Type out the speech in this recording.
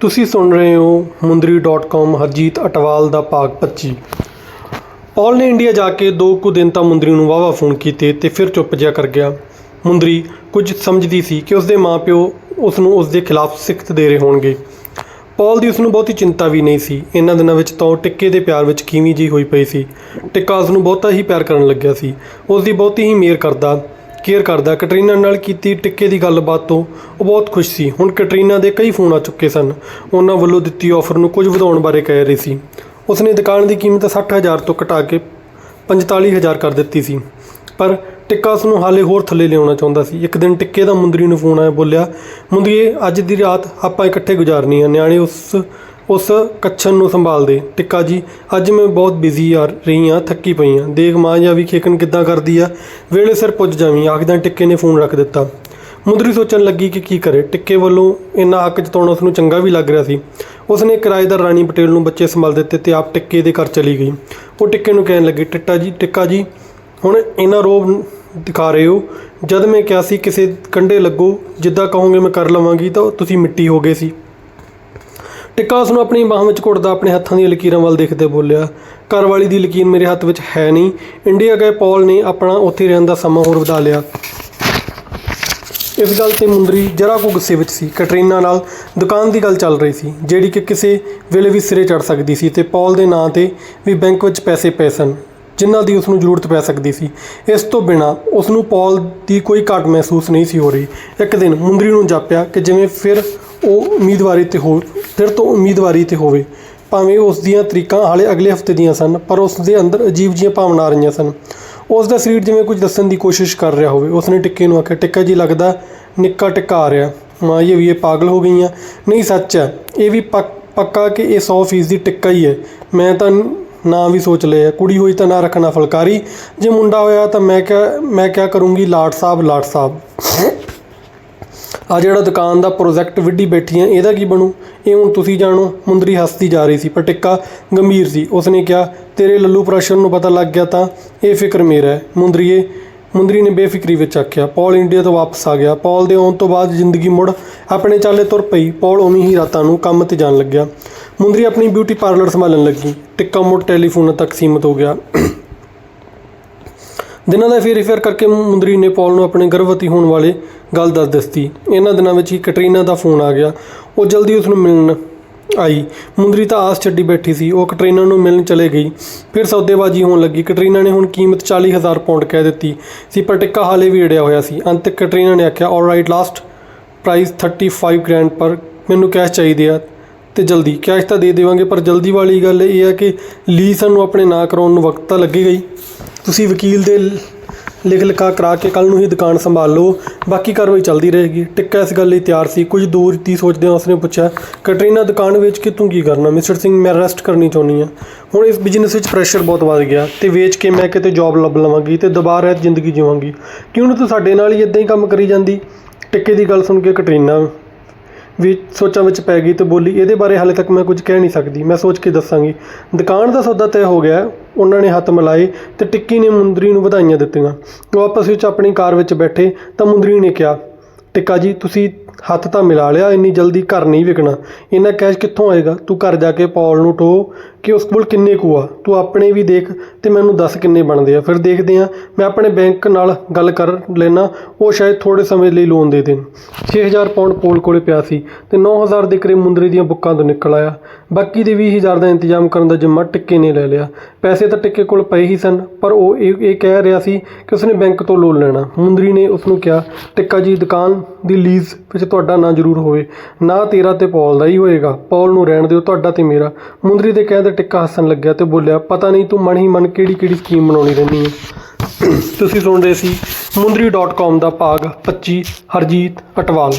ਤੁਸੀਂ ਸੁਣ ਰਹੇ ਹੋ ਮੁੰਦਰੀ.com ਹਰਜੀਤ ਅਟਵਾਲ ਦਾ ਭਾਗ 25 ਪੌਲ ਨੇ ਇੰਡੀਆ ਜਾ ਕੇ ਦੋ ਕੁ ਦਿਨ ਤਾਂ ਮੁੰਦਰੀ ਨੂੰ ਵਾਵਾ ਫੋਨ ਕੀਤੇ ਤੇ ਫਿਰ ਚੁੱਪ ਜਿਹਾ ਕਰ ਗਿਆ। ਮੁੰਦਰੀ ਕੁਝ ਸਮਝਦੀ ਸੀ ਕਿ ਉਸਦੇ ਮਾਪਿਓ ਉਸ ਨੂੰ ਉਸ ਦੇ ਖਿਲਾਫ ਸਿਖਤ ਦੇ ਰਹੇ ਹੋਣਗੇ। ਪੌਲ ਦੀ ਉਸ ਨੂੰ ਬਹੁਤੀ ਚਿੰਤਾ ਵੀ ਨਹੀਂ ਸੀ। ਇਹਨਾਂ ਦਿਨਾਂ ਵਿੱਚ ਤਾਂ ਉਹ ਟਿੱਕੇ ਦੇ ਪਿਆਰ ਵਿੱਚ ਕਿਵੇਂ ਜੀ ਹੋਈ ਪਈ ਸੀ। ਟਿੱਕਾ ਉਸ ਨੂੰ ਬਹੁਤਾ ਹੀ ਪਿਆਰ ਕਰਨ ਲੱਗਿਆ ਸੀ। ਉਸ ਦੀ ਬਹੁਤੀ ਹੀ ਮੇਰ ਕਰਦਾ ਕੇਅਰ ਕਰਦਾ ਕੈਟਰੀਨਾ ਨਾਲ ਕੀਤੀ ਟਿੱਕੇ ਦੀ ਗੱਲਬਾਤ ਤੋਂ ਉਹ ਬਹੁਤ ਖੁਸ਼ ਸੀ। ਹੁਣ ਕੈਟਰੀਨਾ ਦੇ ਕਈ ਫੋਨ ਆ ਚੁੱਕੇ ਸਨ। ਉਹਨਾਂ ਵੱਲੋਂ ਦਿੱਤੀ ਆਫਰ ਨੂੰ ਕੁਝ ਵਧਾਉਣ ਬਾਰੇ ਕਹਿ ਰਹੀ ਸੀ। ਉਸਨੇ ਦੁਕਾਨ ਦੀ ਕੀਮਤ 60000 ਤੋਂ ਘਟਾ ਕੇ 45000 ਕਰ ਦਿੱਤੀ ਸੀ। ਪਰ ਟਿੱਕਾ ਉਸ ਨੂੰ ਹਾਲੇ ਹੋਰ ਥੱਲੇ ਲਿਆਉਣਾ ਚਾਹੁੰਦਾ ਸੀ। ਇੱਕ ਦਿਨ ਟਿੱਕੇ ਦਾ ਮੁੰਦਰੀ ਨੂੰ ਫੋਨ ਆਇਆ, ਬੋਲਿਆ, ਮੁੰਦਰੀਏ, ਅੱਜ ਦੀ ਰਾਤ ਆਪਾਂ ਇਕੱਠੇ ਗੁਜ਼ਾਰਨੀ ਹੈ ਨਿਆਣੇ ਉਸ ਉਸ ਕੱਛਣ ਨੂੰ ਸੰਭਾਲ ਦੇ। ਟਿੱਕਾ ਜੀ, ਅੱਜ ਮੈਂ ਬਹੁਤ ਬਿਜ਼ੀ ਆ ਰਹੀ ਆ ਥੱਕੀ ਪਈ ਆ ਦੇਖ ਮਾਂ ਜਾਂ ਵੀ ਖੇਕਣ ਕਿੱਦਾਂ ਕਰਦੀ ਆ? ਵੇਲੇ ਸਿਰ ਪੁੱਜ ਜਾਵੀਂ ਆਖਦਿਆਂ ਟਿੱਕੇ ਨੇ ਫੋਨ ਰੱਖ ਦਿੱਤਾ। ਮੁੰਦਰੀ ਸੋਚਣ ਲੱਗੀ ਕਿ ਕੀ ਕਰੇ। ਟਿੱਕੇ ਵੱਲੋਂ ਇੰਨਾ ਹੱਕ ਜਤਾਉਣਾ ਉਸ ਨੂੰ ਚੰਗਾ ਵੀ ਲੱਗ ਰਿਹਾ ਸੀ। ਉਸਨੇ ਕਿਰਾਏਦਾਰ ਰਾਣੀ ਪਟੇਲ ਨੂੰ ਬੱਚੇ ਸੰਭਾਲ ਦਿੱਤੇ ਤੇ ਆਪ ਟਿੱਕੇ ਦੇ ਘਰ ਚਲੀ ਗਈ। ਉਹ ਟਿੱਕੇ ਨੂੰ ਕਹਿਣ ਲੱਗੀ, ਟਿੱਟਾ ਜੀ, ਟਿੱਕਾ ਜੀ, ਹੁਣ ਇਹਨਾਂ ਰੋਬ ਦਿਖਾ ਰਹੇ ਹੋ। ਜਦ ਮੈਂ ਕਿਹਾ ਸੀ, ਕਿਸੇ ਕੰਡੇ ਲੱਗੋ, ਜਿੱਦਾਂ ਕਹੋਗੇ ਮੈਂ ਕਰ ਲਵਾਂਗੀ, ਤਾਂ ਤੁਸੀਂ ਮਿੱਟੀ ਹੋ ਗਏ ਸੀ। ਟਿੱਕਾ ਉਸ ਨੂੰ ਆਪਣੀ ਬਾਹਾਂ ਵਿੱਚ ਘੁੱਟਦਾ ਆਪਣੇ ਹੱਥਾਂ ਦੀਆਂ ਲਕੀਰਾਂ ਵੱਲ ਦੇਖਦੇ ਬੋਲਿਆ ਘਰਵਾਲੀ ਦੀ ਲਕੀਰ ਮੇਰੇ ਹੱਥ ਵਿੱਚ ਹੈ ਨਹੀਂ। ਇੰਡੀਆ ਗਏ ਪੌਲ ਨੇ ਆਪਣਾ ਉੱਥੇ ਰਹਿਣ ਦਾ ਸਮਾਂ ਹੋਰ ਵਧਾ ਲਿਆ। ਇਸ ਗੱਲ ਤੇ ਮੁੰਦਰੀ ਜਰਾ ਕੁ ਗੁੱਸੇ ਵਿੱਚ ਸੀ। ਕੈਟਰੀਨਾ ਨਾਲ ਦੁਕਾਨ ਦੀ ਗੱਲ ਚੱਲ ਰਹੀ ਸੀ, ਜਿਹੜੀ ਕਿ ਕਿਸੇ ਵੇਲੇ ਵੀ ਸਿਰੇ ਚੜ ਸਕਦੀ ਸੀ ਤੇ ਪੌਲ ਦੇ ਨਾਂ ਤੇ ਵੀ ਬੈਂਕ ਵਿੱਚ ਪੈਸੇ ਪਏ ਸਨ। ਜਿਨ੍ਹਾਂ ਦੀ ਉਸ ਨੂੰ ਜ਼ਰੂਰਤ ਪੈ ਸਕਦੀ ਸੀ। ਇਸ ਤੋਂ ਬਿਨਾ ਉਸ ਨੂੰ ਪੌਲ ਦੀ ਕੋਈ ਘਾਟ ਮਹਿਸੂਸ ਨਹੀਂ ਸੀ ਹੋ ਰਹੀ। ਇੱਕ ਦਿਨ ਮੁੰਦਰੀ ਨੂੰ ਜਾਪਿਆ ਕਿ ਜਿਵੇਂ ਫਿਰ ਉਹ ਉਮੀਦਵਾਰੀ ਤੇ ਹੋ ਫਿਰ ਤੋਂ ਉਮੀਦਵਾਰੀ ਤੇ ਹੋਵੇ। ਭਾਵੇਂ ਉਸ ਦੀਆਂ ਤਰੀਕਾਂ ਹਾਲੇ ਅਗਲੇ ਹਫ਼ਤੇ ਦੀਆਂ ਸਨ, ਪਰ ਉਸ ਦੇ ਅੰਦਰ ਅਜੀਬ ਜਿਹੀਆਂ ਭਾਵਨਾ ਆ ਰਹੀਆਂ ਸਨ। ਉਸ ਦਾ ਸਰੀਰ ਜਿਵੇਂ ਕੁਝ ਦੱਸਣ ਦੀ ਕੋਸ਼ਿਸ਼ ਕਰ ਰਿਹਾ ਹੋਵੇ। ਉਸਨੇ ਟਿੱਕੇ ਨੂੰ ਆਖਿਆ, ਟਿੱਕਾ ਜੀ, ਲੱਗਦਾ ਨਿੱਕਾ ਟਿੱਕਾ ਆ ਰਿਹਾ। ਮਾਂ, ਇਹ ਵੀ ਇਹ ਪਾਗਲ ਹੋ ਗਈਆਂ। ਨਹੀਂ, ਸੱਚ ਹੈ, ਇਹ ਵੀ ਪੱਕ- ਪੱਕਾ ਕਿ ਇਹ 100% ਟਿੱਕਾ ਹੀ ਹੈ। ਮੈਂ ਤਾਂ ਨਾਂ ਵੀ ਸੋਚ ਲਿਆ ਕੁੜੀ ਹੋਈ ਤਾਂ ਨਾ ਰੱਖਣਾ ਫੁਲਕਾਰੀ। ਜੇ ਮੁੰਡਾ ਹੋਇਆ ਤਾਂ ਮੈਂ ਕਿਆ ਮੈਂ ਕਿਆ ਕਰੂੰਗੀ ਲਾਟ ਸਾਹਿਬ ਲਾਟ ਸਾਹਿਬ। ਆ ਜਿਹੜਾ ਦੁਕਾਨ ਦਾ ਪ੍ਰੋਜੈਕਟ ਵਿੱਢੀ ਬੈਠੀ ਆ, ਇਹਦਾ ਕੀ ਬਣੂ? ਇਹ ਹੁਣ ਤੁਸੀਂ ਜਾਣੋ, ਮੁੰਦਰੀ ਹੱਸਦੀ ਜਾ ਰਹੀ ਸੀ, ਪਰ ਟਿੱਕਾ ਗੰਭੀਰ ਸੀ। ਉਸਨੇ ਕਿਹਾ, ਤੇਰੇ ਲੱਲੂ ਪ੍ਰਸ਼ਨ ਨੂੰ ਪਤਾ ਲੱਗ ਗਿਆ ਤਾਂ ਇਹ ਫਿਕਰ ਮੇਰਾ ਹੈ। ਮੁੰਦਰੀਏ, ਮੁੰਦਰੀ ਨੇ ਬੇਫਿਕਰੀ ਵਿੱਚ ਆਖਿਆ, ਪੌਲ ਇੰਡੀਆ ਤੋਂ ਵਾਪਸ ਆ ਗਿਆ। ਪੌਲ ਦੇ ਆਉਣ ਤੋਂ ਬਾਅਦ ਜ਼ਿੰਦਗੀ ਮੁੜ ਆਪਣੇ ਚਾਲੇ ਤੁਰ ਪਈ। ਪੌਲ ਉਵੇਂ ਹੀ ਰਾਤਾਂ ਨੂੰ ਕੰਮ ਤੇ ਜਾਣ ਲੱਗਿਆ। ਮੁੰਦਰੀ ਆਪਣੀ ਬਿਊਟੀ ਪਾਰਲਰ ਸੰਭਾਲਣ ਲੱਗੀ, ਟਿੱਕਾ ਮੁੜ ਟੈਲੀਫੋਨਾਂ ਤੱਕ ਸੀਮਤ ਹੋ ਗਿਆ। ਦਿਨਾਂ ਦਾ ਫੇਰ ਫੇਰ ਕਰਕੇ ਮੁੰਦਰੀ ਨੇ ਪੌਲ ਨੂੰ ਆਪਣੇ ਗਰਭਵਤੀ ਹੋਣ ਵਾਲੇ ਗੱਲ ਦੱਸ ਦਿੱਤੀ। ਇਹਨਾਂ ਦਿਨਾਂ ਵਿੱਚ ਹੀ ਕੈਟਰੀਨਾ ਦਾ ਫੋਨ ਆ ਗਿਆ। ਉਹ ਜਲਦੀ ਉਸ ਨੂੰ ਮਿਲਣ ਆਈ। ਮੁੰਦਰੀ ਤਾਂ ਆਸ ਛੱਡੀ ਬੈਠੀ ਸੀ। ਉਹ ਕੈਟਰੀਨਾ ਨੂੰ ਮਿਲਣ ਚਲੇ ਗਈ। ਫਿਰ ਸੌਦੇਬਾਜ਼ੀ ਹੋਣ ਲੱਗੀ। ਕੈਟਰੀਨਾ ਨੇ ਹੁਣ ਕੀਮਤ 40000 ਪਾਉਂਡ ਕਹਿ ਦਿੱਤੀ ਸੀ, ਪਰ ਟਿੱਕਾ ਹਾਲੇ ਵੀ ਅੜਿਆ ਹੋਇਆ ਸੀ। ਅੰਤ ਕੈਟਰੀਨਾ ਨੇ ਆਖਿਆ ਆਲਰਾਈਟ ਲਾਸਟ ਪ੍ਰਾਈਸ 35 ਗ੍ਰੈਂਡ ਪਰ ਮੈਨੂੰ ਕੈਸ਼ ਚਾਹੀਦੇ ਆ। ਤੇ ਜਲਦੀ ਕੈਸ਼ ਤਾਂ ਦੇ ਦੇਵਾਂਗੇ, ਪਰ ਜਲਦੀ ਵਾਲੀ ਗੱਲ ਇਹ ਹੈ ਕਿ ਲੀ ਸਾਨੂੰ ਆਪਣੇ ਨਾਂ ਕਰਾਉਣ ਨੂੰ ਵਕਤ ਤਾਂ ਲੱਗੇਗਾ ਹੀ ਤੁਸੀਂ ਵਕੀਲ ਦੇ ਲਿਖ ਲਿਖਾ ਕਰਾ ਕੇ ਕੱਲ ਨੂੰ ਹੀ ਦੁਕਾਨ ਸੰਭਾਲ ਲਓ, ਬਾਕੀ ਕਾਰਵਾਈ ਚੱਲਦੀ ਰਹੇਗੀ। ਟਿੱਕਾ ਇਸ ਗੱਲ ਲਈ ਤਿਆਰ ਸੀ, ਕੁਝ ਦੂਰ ਦੀ ਸੋਚਦਿਆਂ ਉਸਨੇ ਪੁੱਛਿਆ, ਕਟਰੀਨਾ, ਦੁਕਾਨ ਵੇਚ ਕੇ ਤੂੰ ਕੀ ਕਰਨਾ? ਮਿਸਟਰ ਸਿੰਘ, ਮੈਂ ਰੈਸਟ ਕਰਨੀ ਚਾਹੁੰਦੀ ਹਾਂ। ਹੁਣ ਇਸ ਬਿਜ਼ਨਸ ਵਿੱਚ ਪ੍ਰੈਸ਼ਰ ਬਹੁਤ ਵੱਧ ਗਿਆ ਤੇ ਵੇਚ ਕੇ ਮੈਂ ਕਿਤੇ ਜੌਬ ਲੱਭ ਲਵਾਂਗੀ ਤੇ ਦੁਬਾਰਾ ਰਹਿਤ ਜ਼ਿੰਦਗੀ ਜੀਵਾਂਗੀ। ਕਿਉਂ ਨਾ ਤੂੰ ਸਾਡੇ ਨਾਲ ਹੀ ਇਦਾਂ ਹੀ ਕੰਮ ਕਰੀ ਜਾਂਦੀ? ਟਿੱਕੇ ਦੀ ਗੱਲ ਸੁਣ ਕੇ ਕਟਰੀਨਾ ਵੀ ਸੋਚਾਂ ਵਿੱਚ ਪੈ ਗਈ ਤੇ ਬੋਲੀ, ਇਹਦੇ ਬਾਰੇ ਹਾਲੇ ਤੱਕ ਮੈਂ ਕੁਝ ਕਹਿ ਨਹੀਂ ਸਕਦੀ, ਮੈਂ ਸੋਚ ਕੇ ਦੱਸਾਂਗੀ। ਦੁਕਾਨ ਦਾ ਸੌਦਾ ਤੈਅ ਹੋ ਗਿਆ, ਉਹਨਾਂ ਨੇ ਹੱਥ ਮਿਲਾਏ ਤੇ ਟਿੱਕੀ ਨੇ ਮੁੰਦਰੀ ਨੂੰ ਵਧਾਈਆਂ ਦਿੱਤੀਆਂ। ਉਹ ਆਪਸ ਵਿੱਚ ਆਪਣੀ ਕਾਰ ਵਿੱਚ ਬੈਠੇ ਤਾਂ ਮੁੰਦਰੀ ਨੇ ਕਿਹਾ, ਟਿੱਕਾ ਜੀ, ਤੁਸੀਂ ਹੱਥ ਤਾਂ ਮਿਲਾ ਲਿਆ, ਇੰਨੀ ਜਲਦੀ ਘਰ ਨਹੀਂ ਵਿਕਣਾ। ਇੰਨਾ ਕੈਸ਼ ਕਿੱਥੋਂ ਆਏਗਾ? ਤੂੰ ਘਰ ਜਾ ਕੇ ਪੌਲ ਨੂੰ ਟੋ ਕਿ ਉਸ ਕੋਲ ਕਿੰਨੇ ਕੁ ਆ? ਤੂੰ ਆਪਣੇ ਵੀ ਦੇਖ ਤੇ ਮੈਨੂੰ ਦੱਸ ਕਿੰਨੇ ਬਣਦੇ ਆ। ਫਿਰ ਦੇਖਦੇ ਆ ਮੈਂ ਆਪਣੇ ਬੈਂਕ ਨਾਲ ਗੱਲ ਕਰ ਲੈਣਾ ਉਹ ਸ਼ਾਇਦ ਥੋੜੇ ਸਮੇਂ ਲਈ ਲੋਨ ਦੇ ਦੇਣ। 6000 ਪਾਉਂਡ ਪੋਲ ਕੋਲੇ ਪਿਆ ਸੀ ਤੇ 9000 ਦੇ ਕਰੀਬ ਮੁੰਦਰੀ ਦੀਆਂ ਬੁੱਕਾਂ ਤੋਂ ਨਿਕਲ ਆਇਆ। ਬਾਕੀ ਦੇ 20000 ਦਾ ਇੰਤਜ਼ਾਮ ਕਰਨ ਦਾ ਜ਼ਿੰਮਾ ਟਿੱਕੇ ਨੇ ਲੈ ਲਿਆ। ਪੈਸੇ ਤਾਂ ਟਿੱਕੇ ਕੋਲ ਪਏ ਹੀ ਸਨ, ਪਰ ਉਹ ਇਹ ਇਹ ਕਹਿ ਰਿਹਾ ਸੀ ਕਿ ਉਸਨੇ ਬੈਂਕ ਤੋਂ ਲੋਨ ਲੈਣਾ। ਮੁੰਦਰੀ ਨੇ ਉਸ ਨੂੰ ਕਿਹਾ, ਟਿੱਕਾ ਜੀ, ਦੁਕਾਨ ਦੀ ਲੀਜ਼ ਵਿੱਚ ਤੁਹਾਡਾ ਨਾਂ ਜ਼ਰੂਰ ਹੋਵੇ। ਨਾ ਤੇਰਾ ਤੇ ਪੌਲ ਦਾ ਹੀ ਹੋਏਗਾ। ਪੌਲ ਨੂੰ ਰਹਿਣ ਦਿਓ, ਤੁਹਾਡਾ ਤੇ ਮੇਰਾ। ਮੁੰਦਰੀ ਦੇ ਕਹਿਣ ਤੇ ਟਿੱਕਾ ਹੱਸਣ ਲੱਗਿਆ ਤੇ ਬੋਲਿਆ, ਪਤਾ ਨਹੀਂ ਤੂੰ ਮਨ ਹੀ ਮਨ ਕਿਹੜੀ ਕਿਹੜੀ ਸਕੀਮ ਬਣਾਉਣੀ ਰਹਿੰਦੀ ਹੈ ਤੁਸੀਂ ਸੁਣ ਰਹੇ ਸੀ ਮੁੰਦਰੀ.com ਦਾ ਭਾਗ 25 ਹਰਜੀਤ ਅਟਵਾਲ।